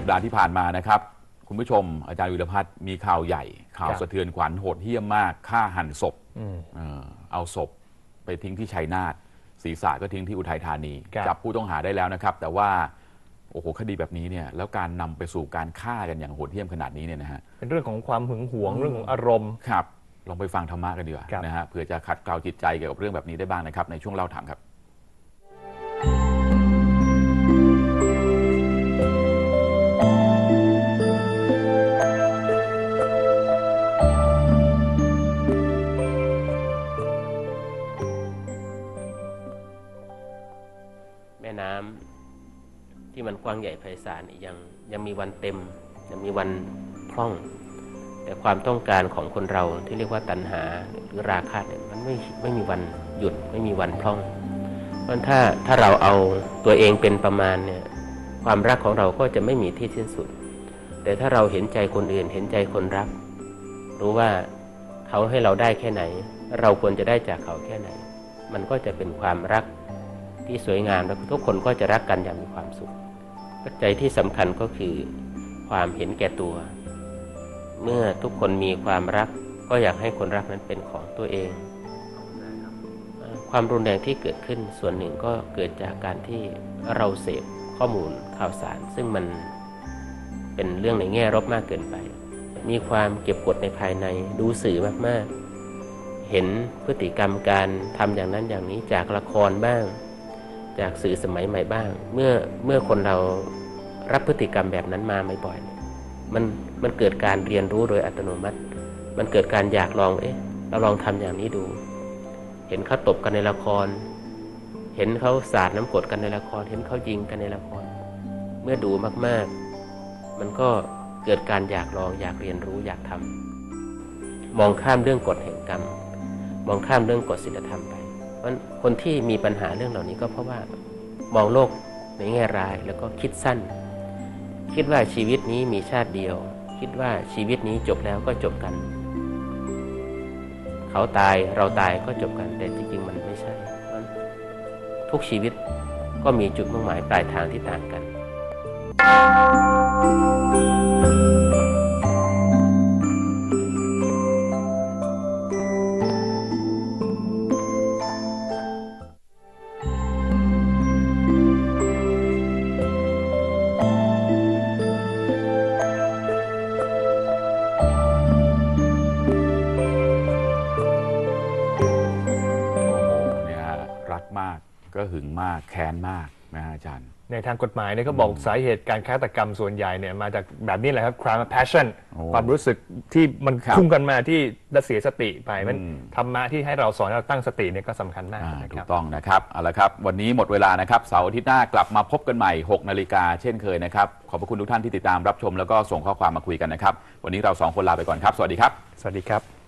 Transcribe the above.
สัปดาห์ที่ผ่านมานะครับ คุณผู้ชมอาจารย์วิรพัฒน์มีข่าวใหญ่ ข่าวครับสะเทือนขวัญโหดเหี้ยมมากฆ่าหันศพอืมเออเอาศพไปทิ้งที่ชัยนาทศีรษะก็ทิ้งที่อุทัยธานีครับจับผู้ต้องหาได้แล้วนะครับ แต่ว่าโอ้โหคดีแบบนี้เนี่ยแล้วการนำไปสู่การฆ่ากันอย่างโหดเหี้ยมขนาดนี้เนี่ยนะฮะเป็นเรื่องของความหึงหวงเรื่องของอารมณ์ครับลองไปฟังธรรมะกันดีกว่าครับนะฮะเผื่อจะขัดเกลาจิตใจเกี่ยวกับเรื่องแบบนี้ได้บ้างนะครับในช่วงเล่าถามครับ ม่น้ำที่มันกว้างใหญ่ไพศาลยังยังมีวันเต็ม ยังมีวันพร่อง แต่ความต้องการของคนเราที่เรียกว่าตัณหาหรือราคะเนี่ยมันไม่ไม่มีวันหยุดไม่มีวันพร่อง เพราะถ้าถ้าเราเอาตัวเองเป็นประมาณเนี่ยความรักของเราก็จะไม่มีที่สิ้นสุด แต่ถ้าเราเห็นใจคนอื่นเห็นใจคนรัก รู้ว่าเขาให้เราได้แค่ไหน เราควรจะได้จากเขาแค่ไหน มันก็จะเป็นความรัก ที่สวยงามแล้วทุกคนก็จะรักกันอย่างมีความสุขปัจจัยที่สำคัญก็คือ ความเห็นแก่ตัว เมื่อทุกคนมีความรัก ก็อยากให้คนรักนั้นเป็นของตัวเอง ความรุนแรงที่เกิดขึ้นส่วนหนึ่งก็เกิดจากการที่เราเสพข้อมูลข่าวสาร ซึ่งมันเป็นเรื่องในแง่ลบมากเกินไป มีความเก็บกดในภายในดูสื่อมากๆ เห็นพฤติกรรมการทำอย่างนั้นอย่างนี้จากละครบ้าง จากสื่อสมัยใหม่บ้าง เมื่อเมื่อคนเรารับพฤติกรรมแบบนั้นมาบ่อยๆมันมันเกิดการเรียนรู้โดยอัตโนมัติ มันเกิดการอยากลองเอ๊ะเราลองทำอย่างนี้ดู เห็นเขาตบกันในละคร เห็นเขาสาดน้ำกดกันในละคร เห็นเขายิงกันในละคร เมื่อดูมากๆ มันก็เกิดการอยากลองอยากเรียนรู้อยากทำมองข้ามเรื่องกฎแห่งกรรม มองข้ามเรื่องกฎศีลธรรมไป เพราะคนที่มีปัญหาเรื่องเหล่านี้ก็เพราะว่ามองโลกในแง่ร้ายแล้วก็คิดสั้น คิดว่าชีวิตนี้มีชาติเดียว คิดว่าชีวิตนี้จบแล้วก็จบกัน เขาตายเราตายก็จบกันแต่จริงๆมันไม่ใช่ทุกชีวิตก็มีจุดมุ่งหมายปลายทางที่ต่างกันโกก็หึงมากแค้นมากนะฮะอาจารย์ ในทางกฎหมายเนี่ยเขาบอกสาเหตุการฆาตกรรมส่วนใหญ่เนี่ยมาจากแบบนี้แหละครับ crime of passion โอ้ความรู้สึกที่มันครับพุ่งกันมาที่เสียสติไปมันอืม ธรรมะที่ให้เราสอนให้เราตั้งสติเนี่ยก็สำคัญมากอ่านะคถูรับกต้องนะครับเอาละครับวันนี้หมดเวลานะครับเสาร์อาทิตย์หน้ากลับมาพบกันใหม่6นาฬิกาเช่นเคยนะครับขอบพระคุณทุกท่านที่ติดตามรับชมแล้วก็ส่งข้อความมาคุยกันนะครับวันนี้เราสองคนลาไปก่อนครับสวัสดีครับ สวัสดีครับ